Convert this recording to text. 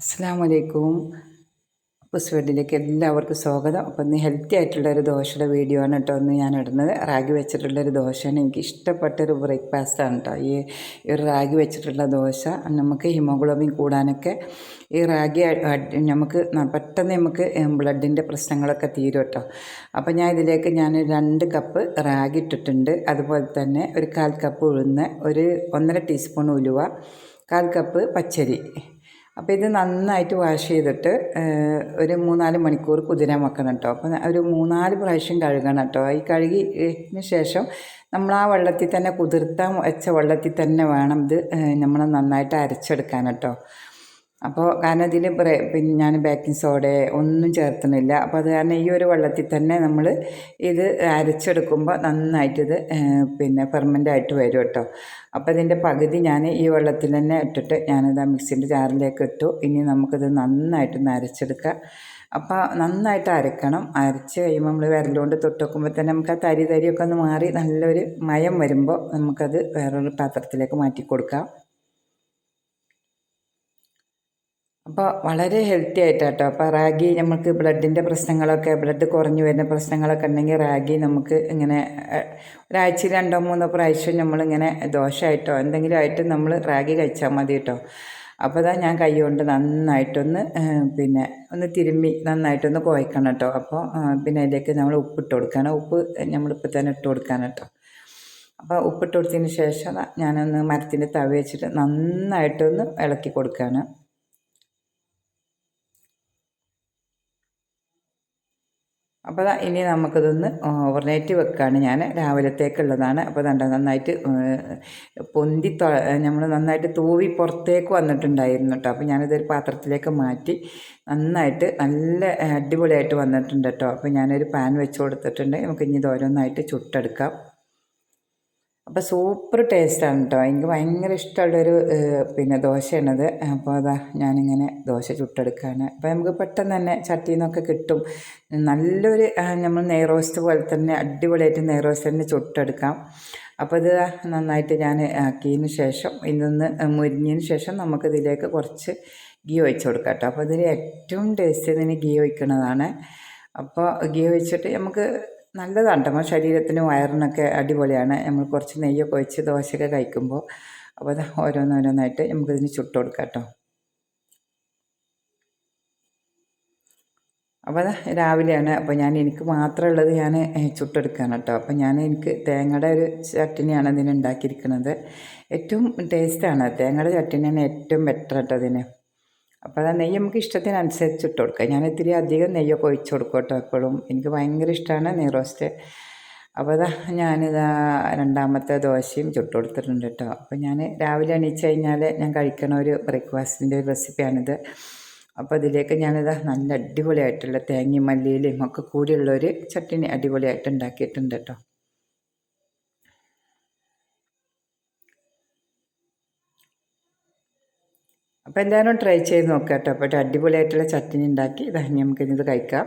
അസ്സാം വലൈക്കും പുസ്വഡിലേക്ക് എല്ലാവർക്കും സ്വാഗതം. അപ്പോൾ ഇന്ന് ഹെൽത്തി ആയിട്ടുള്ള ഒരു ദോശയുടെ വീഡിയോ ആണ് കേട്ടോ ഒന്ന് ഞാൻ ഇടുന്നത്. റാഗി വെച്ചിട്ടുള്ള ഒരു ദോശയാണ്. എനിക്ക് ഇഷ്ടപ്പെട്ട ഒരു ബ്രേക്ക്ഫാസ്റ്റ് ആണ് കേട്ടോ. ഈ ഒരു റാഗി വെച്ചിട്ടുള്ള ദോശ. നമുക്ക് ഹിമോഗ്ലോബിൻ കൂടാനൊക്കെ ഈ റാഗി നമുക്ക് പെട്ടെന്ന് നമുക്ക് ബ്ലഡിന്റെ പ്രശ്നങ്ങളൊക്കെ തീരും കേട്ടോ. അപ്പോൾ ഞാൻ ഇതിലേക്ക് ഞാൻ രണ്ട് കപ്പ് റാഗി ഇട്ടിട്ടുണ്ട്. അതുപോലെ തന്നെ ഒരു കാൽ കപ്പ് ഉഴുന്ന് ഒരു ഒന്നര ടീസ്പൂൺ ഉലുവ കാൽ കപ്പ് പച്ചരി. അപ്പോൾ ഇത് നന്നായിട്ട് വാഷ് ചെയ്തിട്ട് ഒരു മൂന്നാൽ മണിക്കൂർ കുതിരാൻ വെക്കണം കേട്ടോ അപ്പോൾ ഒരു മൂന്നാൽ പ്രാവശ്യം കഴുകണം കേട്ടോ ഈ കഴുകിന് ശേഷം നമ്മൾ ആ വെള്ളത്തിൽ തന്നെ കുതിർത്താൻ വെച്ച വെള്ളത്തിൽ തന്നെ വേണം ഇത് നമ്മൾ നന്നായിട്ട് അരച്ചെടുക്കാൻ കേട്ടോ അപ്പോൾ കാരണം ഇതിൽ പിന്നെ ഞാൻ ബേക്കിംഗ് സോഡ ഒന്നും ചേർത്തുന്നില്ല. അപ്പോൾ അത് കാരണം ഈ ഒരു വെള്ളത്തിൽ തന്നെ നമ്മൾ ഇത് അരച്ചെടുക്കുമ്പോൾ നന്നായിട്ടിത് പിന്നെ പെർമനന്റ് ആയിട്ട് വരും കേട്ടോ. അപ്പോൾ ഇതിന്റെ പകുതി ഞാൻ ഈ വെള്ളത്തിൽ തന്നെ ഇട്ടിട്ട് ഞാനിത് ആ മിക്സിന്റെ ജാറിലേക്ക് ഇട്ടു. ഇനി നമുക്കിത് നന്നായിട്ടൊന്ന് അരച്ചെടുക്കാം. അപ്പോൾ നന്നായിട്ട് അരക്കണം. അരച്ച് കഴിയുമ്പോൾ നമ്മൾ വിരലുകൊണ്ട് തൊട്ട് വെക്കുമ്പോൾ തന്നെ നമുക്ക് ആ തരി തരിയൊക്കെ ഒന്ന് മാറി നല്ലൊരു മയം വരുമ്പോൾ നമുക്കത് വേറൊരു പാത്രത്തിലേക്ക് മാറ്റി കൊടുക്കാം. അപ്പോൾ വളരെ ഹെൽത്തി ആയിട്ടാട്ടോ. അപ്പോൾ റാഗി നമുക്ക് ബ്ലഡിന്റെ പ്രശ്നങ്ങളൊക്കെ ബ്ലഡ് കുറഞ്ഞു വരുന്ന പ്രശ്നങ്ങളൊക്കെ ഉണ്ടെങ്കിൽ റാഗി നമുക്ക് ഇങ്ങനെ ഒരാഴ്ച രണ്ടോ മൂന്നോ പ്രാവശ്യം നമ്മളിങ്ങനെ ദോശമായിട്ടോ എന്തെങ്കിലും ആയിട്ട് നമ്മൾ റാഗി കഴിച്ചാൽ മതി കേട്ടോ അപ്പോൾ അതാ ഞാൻ കൈ കൊണ്ട് നന്നായിട്ടൊന്ന് പിന്നെ ഒന്ന് തിരുമ്മി നന്നായിട്ടൊന്ന് കുഴക്കണം കേട്ടോ. അപ്പോൾ പിന്നെ അതിലേക്ക് നമ്മൾ ഉപ്പിട്ട് കൊടുക്കണം. ഉപ്പ് നമ്മളിപ്പോൾ തന്നെ ഇട്ട് കൊടുക്കാൻ കേട്ടോ. അപ്പോൾ ഉപ്പിട്ട് കൊടുത്തതിന് ശേഷം ഞാനൊന്ന് മരത്തിന്റെ തവി വെച്ചിട്ട് നന്നായിട്ടൊന്ന് ഇളക്കി കൊടുക്കുകയാണ്. അപ്പോൾ ഇനി നമുക്കിതൊന്ന് ഓവർനൈറ്റ് വെക്കുകയാണ് ഞാൻ രാവിലത്തേക്കുള്ളതാണ്. അപ്പോൾ കണ്ട നന്നായിട്ട് പൊന്തി നമ്മൾ നന്നായിട്ട് തൂവി പുറത്തേക്ക് വന്നിട്ടുണ്ടായിരുന്നു കേട്ടോ അപ്പോൾ ഞാനിതൊരു പാത്രത്തിലേക്ക് മാറ്റി നന്നായിട്ട് നല്ല അടിപൊളിയായിട്ട് വന്നിട്ടുണ്ട് കേട്ടോ അപ്പോൾ ഞാനൊരു പാൻ വെച്ച് കൊടുത്തിട്ടുണ്ട്. നമുക്ക് ഇനി ഇത് ഓരോന്നായിട്ട് ചുട്ടെടുക്കാം. അപ്പോൾ സൂപ്പർ ടേസ്റ്റാണ് കേട്ടോ എനിക്ക് ഭയങ്കര ഇഷ്ടമുള്ളൊരു പിന്നെ ദോശയാണത്. അപ്പോൾ അതാ ഞാനിങ്ങനെ ദോശ ചുട്ടെടുക്കുകയാണ് അപ്പോൾ നമുക്ക് പെട്ടെന്ന് തന്നെ ചട്ടിയിൽ നിന്നൊക്കെ കിട്ടും. നല്ലൊരു നമ്മൾ നെയ്റോസ്റ്റ് പോലെ തന്നെ അടിപൊളിയായിട്ട് നെയ്റോസ്റ്റ് തന്നെ ചുട്ടെടുക്കാം. അപ്പോൾ ഇത് നന്നായിട്ട് ഞാൻ ആക്കിയതിന് ശേഷം ഇതൊന്ന് മുരിഞ്ഞതിന് ശേഷം നമുക്ക് ഇതിലേക്ക് കുറച്ച് ഗീ ഒഴിച്ച് കൊടുക്കാം കേട്ടോ അപ്പോൾ ഇതിൽ ഏറ്റവും ടേസ്റ്റ് ഇതിന് ഗീ ഒഴിക്കുന്നതാണ് അപ്പോൾ ഗീ ഒഴിച്ചിട്ട് നമുക്ക് നല്ലതാണ് നമ്മുടെ ശരീരത്തിനും വയറിനൊക്കെ അടിപൊളിയാണ്. നമ്മൾ കുറച്ച് നെയ്യൊക്കെ ഒഴിച്ച് ദോശയൊക്കെ കഴിക്കുമ്പോൾ അപ്പോൾ അത് ഓരോന്നോരോന്നായിട്ട് നമുക്കിതിന് ചുട്ട് കൊടുക്കാം കേട്ടോ. അപ്പോൾ അത് രാവിലെയാണ്. അപ്പോൾ ഞാൻ എനിക്ക് മാത്രമുള്ളത് ഞാൻ ചുട്ടെടുക്കുകയാണ് കേട്ടോ. അപ്പോൾ ഞാൻ എനിക്ക് തേങ്ങയുടെ ഒരു ചട്ടിനിയാണ് ഇതിന് ഉണ്ടാക്കിയിരിക്കുന്നത്. ഏറ്റവും ടേസ്റ്റാണ്. തേങ്ങയുടെ ചട്ടിനിയാണ് ഏറ്റവും ബെറ്റർ കേട്ടോ ഇതിന്. അപ്പോൾ ആ നെയ്യ് നമുക്ക് ഇഷ്ടത്തിനനുസരിച്ച് ഇട്ട് കൊടുക്കുക ഞാൻ ഇത്തിരി അധികം നെയ്യൊക്കെ ഒഴിച്ച് കൊടുക്കും കേട്ടോ എപ്പോഴും. എനിക്ക് ഭയങ്കര ഇഷ്ടമാണ് നെയ് റോസ്റ്റ്. അപ്പോൾ അതാ ഞാനിതാ രണ്ടാമത്തെ ദോശയും ചുട്ട് കൊടുത്തിട്ടുണ്ട് കേട്ടോ. അപ്പോൾ ഞാൻ രാവിലെ എണീച്ച് കഴിഞ്ഞാൽ ഞാൻ കഴിക്കണ ഒരു ബ്രേക്ക്ഫാസ്റ്റിന്റെ ഒരു റെസിപ്പിയാണിത്. അപ്പോൾ ഇതിലേക്ക് ഞാനിതാ നല്ല അടിപൊളിയായിട്ടുള്ള തേങ്ങയും മല്ലിയിലും ഒക്കെ കൂടിയുള്ളൊരു ചട്ടിനി അടിപൊളിയായിട്ട് ഉണ്ടാക്കിയിട്ടുണ്ട് കേട്ടോ. അപ്പോൾ എന്തായാലും ട്രൈ ചെയ്ത് നോക്കാം കേട്ടോ. അപ്പോൾ അടിപൊളിയായിട്ടുള്ള ചട്ടിനി ഉണ്ടാക്കി ഇതാ നമുക്കിന്നത് കഴിക്കാം.